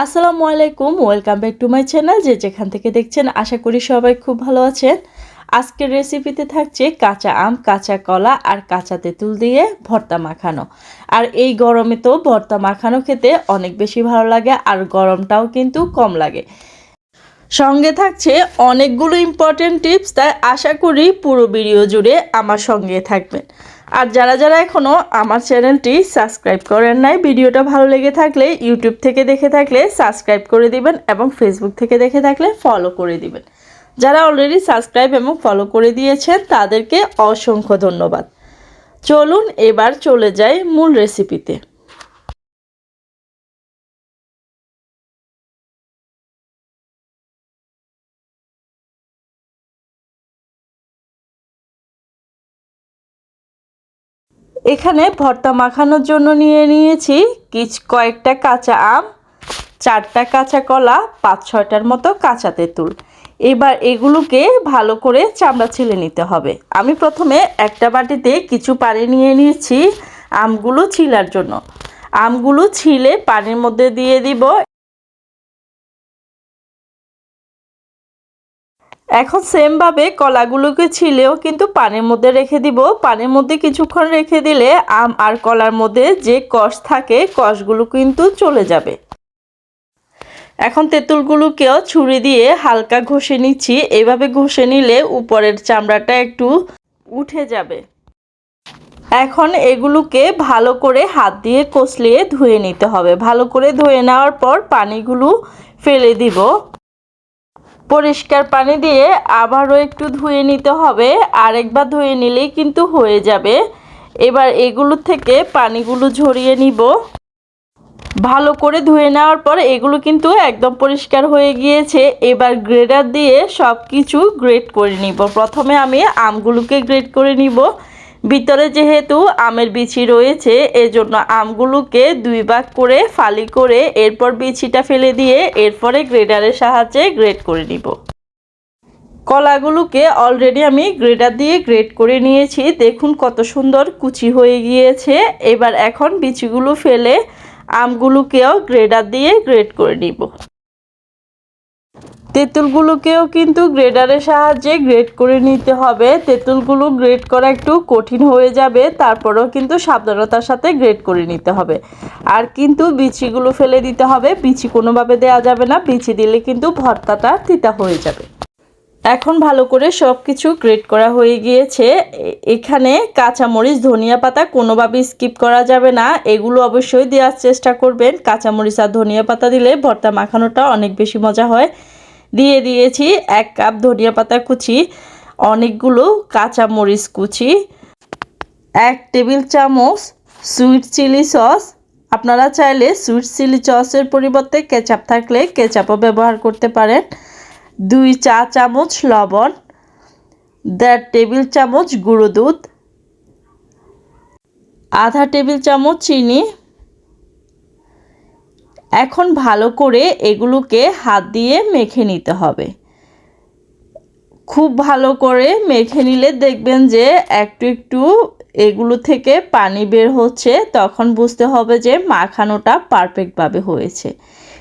আসসালামু আলাইকুম, welcome back to my channel যে যেখান থেকে দেখছেন, আশা করি সবাই খুব ভালো আছেন। আজকের রেসিপিতে থাকছে কাঁচা আম, কাঁচা কলা আর কাঁচা তেঁতুল দিয়ে ভর্তা মাখানো। আর এই গরমে তো ভর্তা মাখানো খেতে অনেক বেশি ভালো লাগে আর গরমটাও কিন্তু কম লাগে। সঙ্গে থাকছে অনেকগুলো ইম্পর্টেন্ট টিপস তাই আশা করি পুরো ভিডিও জুড়ে আমার সঙ্গে থাকবেন। আর যারা যারা এখনও আমার চ্যানেলটি সাবস্ক্রাইব করেন নাই, ভিডিওটা ভালো লেগে থাকলে ইউটিউব থেকে দেখে থাকলে সাবস্ক্রাইব করে দিবেন এবং ফেসবুক থেকে দেখে থাকলে ফলো করে দিবেন। যারা অলরেডি সাবস্ক্রাইব এবং ফলো করে দিয়েছেন, তাদেরকে অসংখ্য ধন্যবাদ। চলুন এবার চলে যাই মূল রেসিপিতে এখানে ভর্তা মাখানোর জন্য নিয়ে নিয়েছি কিছু কয়েকটা কাঁচা আম, চারটা কাঁচা কলা, পাঁচ ছয়টার মতো কাঁচা তেঁতুল। এবার এগুলোকে ভালো করে চামড়া ছিলে নিতে হবে। আমি প্রথমে একটা বাটিতে কিছু পানি নিয়ে নিয়েছি, আমগুলো ছিলার জন্য। আমগুলো ছিলে পানির মধ্যে দিয়ে দিব। এখন সেমভাবে কলাগুলোকে ছিলেও কিন্তু পানির মধ্যে রেখে দিব। পানির মধ্যে কিছুক্ষণ রেখে দিলে আম আর কলার মধ্যে যে কষ থাকে, কষগুলো কিন্তু চলে যাবে। এখন তেঁতুলগুলোকেও ছুরি দিয়ে হালকা ঘষে নিচ্ছি। এভাবে ঘষে নিলে উপরের চামড়াটা একটু উঠে যাবে। এখন এগুলোকে ভালো করে হাত দিয়ে কষলিয়ে ধুয়ে নিতে হবে। ভালো করে ধুয়ে নেওয়ার পর পানিগুলো ফেলে দিব। পরিষ্কার পানি দিয়ে আবারও একটু ধুয়ে নিতে হবে। আরেকবার ধুয়ে নিলেই কিন্তু হয়ে যাবে। এবার এগুলো থেকে পানিগুলো ঝরিয়ে নিব। ভালো করে ধুয়ে নেওয়ার পর এগুলো কিন্তু একদম পরিষ্কার হয়ে গিয়েছে। এবার গ্রেডার দিয়ে সব কিছু গ্রেড করে নিব। প্রথমে আমি আমগুলোকে গ্রেড করে নিব। ভিতরে যেহেতু আমের বিচি রয়েছে, এজন্য আমগুলোকে দুই ভাগ করে ফালি করে এরপর বিচিটা ফেলে দিয়ে এরপরে গ্রেডারের সাহায্যে গ্রেড করে নিব। কলাগুলোকে অলরেডি আমি গ্রেডার দিয়ে গ্রেড করে নিয়েছি। দেখুন কত সুন্দর কুচি হয়ে গিয়েছে। এবার এখন বিচিগুলো ফেলে আমগুলোকেও গ্রেডার দিয়ে গ্রেড করে নিব। তেঁতুলগুলোকেও কিন্তু গ্রেডারের সাহায্যে গ্রেড করে নিতে হবে। তেঁতুলগুলো গ্রেড করা একটু কঠিন হয়ে যাবে, তারপরেও কিন্তু সাবধানতার সাথে গ্রেড করে নিতে হবে। আর কিন্তু বিচিগুলো ফেলে দিতে হবে, বিচি কোনোভাবে দেওয়া যাবে না, বিচি দিলে কিন্তু ভর্তাটা তিতা হয়ে যাবে। এখন ভালো করে সব কিছু গ্রেড করা হয়ে গিয়েছে। এখানে কাঁচামরিচ, ধনিয়া পাতা কোনোভাবে স্কিপ করা যাবে না। এগুলো অবশ্যই দেওয়ার চেষ্টা করবেন। কাঁচামরিচ আর ধনিয়া পাতা দিলে ভর্তা মাখানোটা অনেক বেশি মজা হয়। দিয়ে দিয়েছি এক কাপ ধনিয়া পাতা কুচি, অনেকগুলো কাঁচামরিচ কুচি, এক টেবিল চামচ সুইট চিলি সস আপনারা চাইলে সুইট চিলি সসের পরিবর্তে কেচাপ থাকলে কেচাপও ব্যবহার করতে পারেন। দুই চা চামচ লবণ, দেড় টেবিল চামচ গুঁড়ো দুধ, আধা টেবিল চামচ চিনি এখন ভালো করে এগুলোকে হাত দিয়ে মেখে নিতে হবে। খুব ভালো করে মেখে নিলে দেখবেন যে একটু একটু এগুলো থেকে পানি বের হচ্ছে, তখন বুঝতে হবে যে মাখানোটা পারফেক্টভাবে হয়েছে।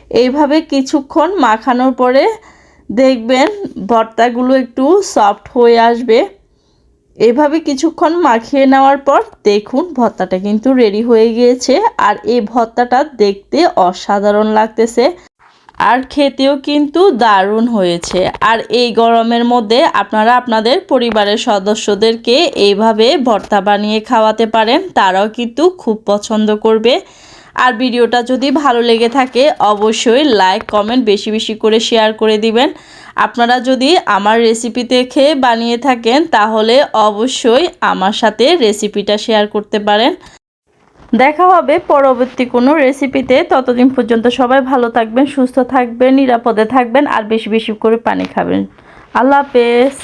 এইভাবে কিছুক্ষণ মাখানোর পরে দেখবেন ভর্তাগুলো একটু সফট হয়ে আসবে। এভাবে কিছুক্ষণ মাখিয়ে নেওয়ার পর দেখুন ভর্তাটা কিন্তু রেডি হয়ে গিয়েছে। আর এই ভর্তাটা দেখতে অসাধারণ লাগতেছে। আর খেতেও কিন্তু দারুণ হয়েছে। আর এই গরমের মধ্যে আপনারা আপনাদের পরিবারের সদস্যদেরকে এইভাবে ভর্তা বানিয়ে খাওয়াতে পারেন। তারাও কিন্তু খুব পছন্দ করবে। আর ভিডিওটা যদি ভালো লেগে থাকে, অবশ্যই লাইক কমেন্ট বেশি বেশি করে শেয়ার করে দিবেন। আপনারা যদি আমার রেসিপি দেখে বানিয়ে থাকেন, তাহলে অবশ্যই আমার সাথে রেসিপিটা শেয়ার করতে পারেন। দেখা হবে পরবর্তী কোনো রেসিপিতে ততদিন পর্যন্ত সবাই ভালো থাকবেন, সুস্থ থাকবেন, নিরাপদে থাকবেন, আর বেশি বেশি করে পানি খাবেন। আল্লাহ হাফেজ।